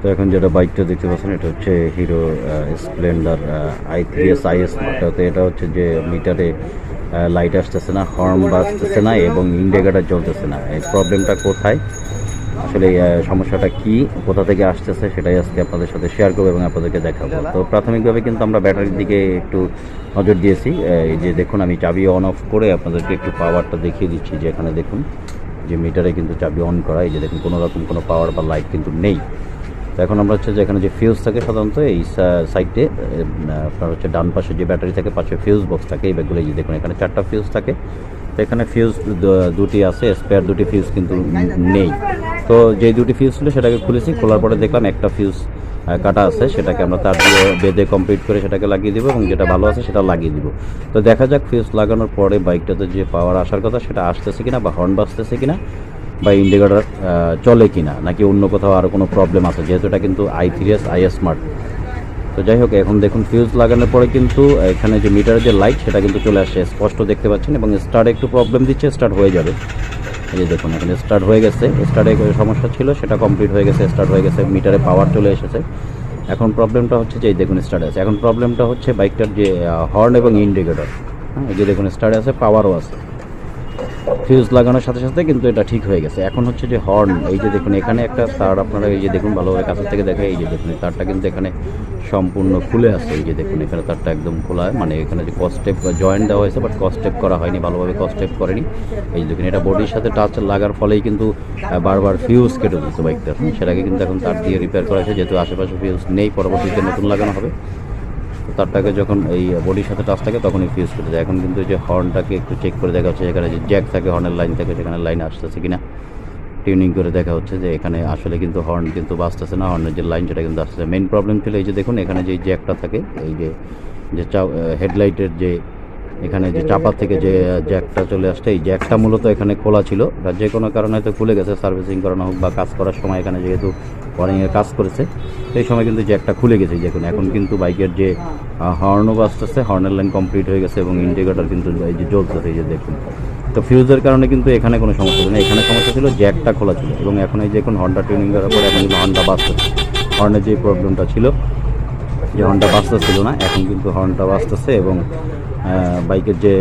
তো এখন যেটা বাইকটা দেখতে পাচ্ছেন এটা হচ্ছে Hero Splendor I three S I S তো এটা হচ্ছে যে মিটারে লাইট আসতেছে না হর্ন বাজতেছে না এবং ইন্ডিকেটার জ্বলতেছে না। এই প্রবলেমটা কোথায়? আসলে সমস্যাটা কি কোথা থেকে আসতেছে সেটাই আজকে আপনাদের সাথে শেয়ার করব এবং আপনাদেরকে দেখাবো। তো প্রাথমিকভাবে কিন্তু আমরা ব্যাটারির দিকে একটু নজর দিয়েছি। এই যে দেখুন আমি চাবি অন অফ করে আপনাদেরকে একটু পাওয়ারটা দেখিয়ে দিচ্ছি যে এখানে দেখুন যে মিটারে কিন্তু চাবি অন করা। এই যে দেখুন কোনো রকম কোনো পাওয়ার বা লাইট কিন্তু নেই। তো এখন আমরা হচ্ছে যে এখানে যে ফিউজ থাকে সাধারণত এই সাইডে আপনার হচ্ছে ডান পাশে যে ব্যাটারি থাকে, পাশে ফিউজ বক্স থাকে, এই ব্যাগগুলো যে দেখুন, এখানে চারটা ফিউজ থাকে। তো এখানে ফিউজ দুটি আছে স্পেয়ার দুটি ফিউজ কিন্তু নেই। তো যে দুটি ফিউজ ছিল সেটাকে খুলেছি, খোলার পরে দেখলাম একটা ফিউজ কাটা আছে, সেটাকে আমরা তার দিয়ে বেঁধে কমপ্লিট করে সেটাকে লাগিয়ে দিব এবং যেটা ভালো আছে সেটা লাগিয়ে দিব। তো দেখা যাক ফিউজ লাগানোর পরে বাইকটাতে যে পাওয়ার আসার কথা, সেটা আসতেছে কিনা বা হর্ন বাজতেছে কিনা। বা ইন্ডিকেটার চলে কিনা, নাকি অন্য কোথাও আরও কোনো প্রবলেম আছে? যেহেতু এটা কিন্তু I three S I smart তো যাই হোক, এখন দেখুন ফিউজ লাগানোর পরে কিন্তু, এখানে যে মিটারের যে লাইট সেটা কিন্তু চলে আসছে। স্পষ্ট দেখতে পাচ্ছেন, এবং স্টার্ট একটু প্রবলেম দিচ্ছে স্টার্ট হয়ে যাবে। এই যে দেখুন, এখানে স্টার্ট হয়ে গেছে। স্টার্টে সমস্যা ছিল, সেটা কমপ্লিট হয়ে গেছে স্টার্ট হয়ে গেছে মিটারে পাওয়ার চলে এসেছে। এখন প্রবলেমটা হচ্ছে যে দেখুন স্টার্ট আছে। এখন প্রবলেমটা হচ্ছে বাইকটার যে হর্ন এবং ইন্ডিকেটর হ্যাঁ যে দেখুন স্টার্ট আছে পাওয়ারও আছে। ফিউজ লাগানোর সাথে সাথে কিন্তু এটা ঠিক হয়ে গেছে। এখন হচ্ছে যে হর্ন এই যে দেখুন এখানে একটা তার আপনারা এই যে দেখুন ভালোভাবে কাছের থেকে দেখে এই যে দেখুন তারটা কিন্তু এখানে সম্পূর্ণ খুলে আছে। এই যে দেখুন এখানে তারটা একদম খোলা মানে এখানে যে কস্টেপ জয়েন্ট দেওয়া হয়েছে বাট কস্টেপ করা হয়নি ভালোভাবে কস্টেপ করেনি। এই যে দেখুন এটা বডির সাথে টাচ লাগার ফলেই কিন্তু বারবার ফিউজ কেটে দিচ্ছে বাইকটার হুম, সেটাকে কিন্তু এখন তার দিয়ে রিপেয়ার করা হয়েছে যেহেতু আশেপাশে ফিউজ নেই পরবর্তীতে নতুন লাগানো হবে। তারটাকে যখন এই বডির সাথে টাচ থাকে তখনই ফিউজ করে যায়। এখন কিন্তু যে হর্নটাকে একটু চেক করে দেখা হচ্ছে এখানে যে জ্যাক থাকে হর্নের লাইন থাকে সেখানে লাইন আসতেছে কিনা। টিউনিং করে দেখা হচ্ছে যে এখানে আসলে কিন্তু হর্ন কিন্তু বাঁচতেছে না হর্নের যে লাইন সেটা কিন্তু আসতেছে মেন প্রবলেম ছিল এই যে দেখুন, এখানে যে জ্যাকটা থাকে, এই যে যে চা হেডলাইটের যে এখানে যে চাপার থেকে যে জ্যাকটা চলে আসছে, এই জ্যাকটা মূলত এখানে খোলা ছিল। যে কোনো কারণে হয়তো খুলে গেছে, সার্ভিসিং করানো হোক বা কাজ করার সময় এখানে যেহেতু ওয়ারিংয়ের কাজ করেছে, সেই সময় কিন্তু জ্যাকটা খুলে গেছে দেখুন এখন। কিন্তু বাইকের যে হর্নও বাজতেছে হর্নের লাইন কমপ্লিট হয়ে গেছে এবং ইন্ডিকেটার কিন্তু এই যে জ্বলতেছে, এই যে দেখুন। তো ফিউজের কারণে কিন্তু এখানে কোনো সমস্যা ছিল না। এখানে সমস্যা ছিল জ্যাকটা খোলা ছিল এবং এখন এই যে এখন হর্নটা টিউনিং করার পরে এখন কিন্তু হর্নটা বাজতেছে হর্নের যে প্রবলেমটা ছিল যে হর্নটা বাজতেছিল না, এখন কিন্তু হর্নটা বাজতেছে এবং বাইকের যে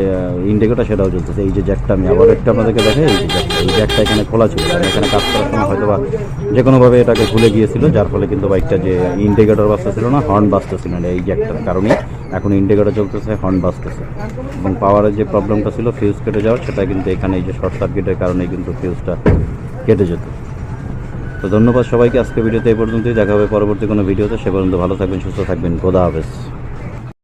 ইন্ডিকেটার সেটাও চলতেছে। এই যে জ্যাকটা আমি আবার একটা আপনাদেরকে দেখে এই যে জ্যাকটা এই জ্যাকটা এখানে খোলা ছিল। এখানে কাজ করার সময় হয়তো বা যে কোনোভাবে এটাকে খুলে গিয়েছিল, যার ফলে কিন্তু বাইকটা যে ইন্ডিকেটর বাজতেছিল না হর্ন বাজতেছিল না, এই জ্যাকটার কারণে এখন ইন্ডিকেটার চলতেছে হর্ন বাজতেছে এবং পাওয়ারের যে প্রবলেমটা ছিল ফিউজ কেটে যাওয়ার, সেটা কিন্তু এখানে এই যে শর্ট সার্কিটের কারণে কিন্তু ফিউজটা কেটে যেত। তো ধন্যবাদ সবাইকে। আজকে ভিডিওতে এই পর্যন্তই। দেখা হবে পরবর্তী কোনো ভিডিওতে। সে পর্যন্ত ভালো থাকবেন, সুস্থ থাকবেন। খোদা হাফেজ।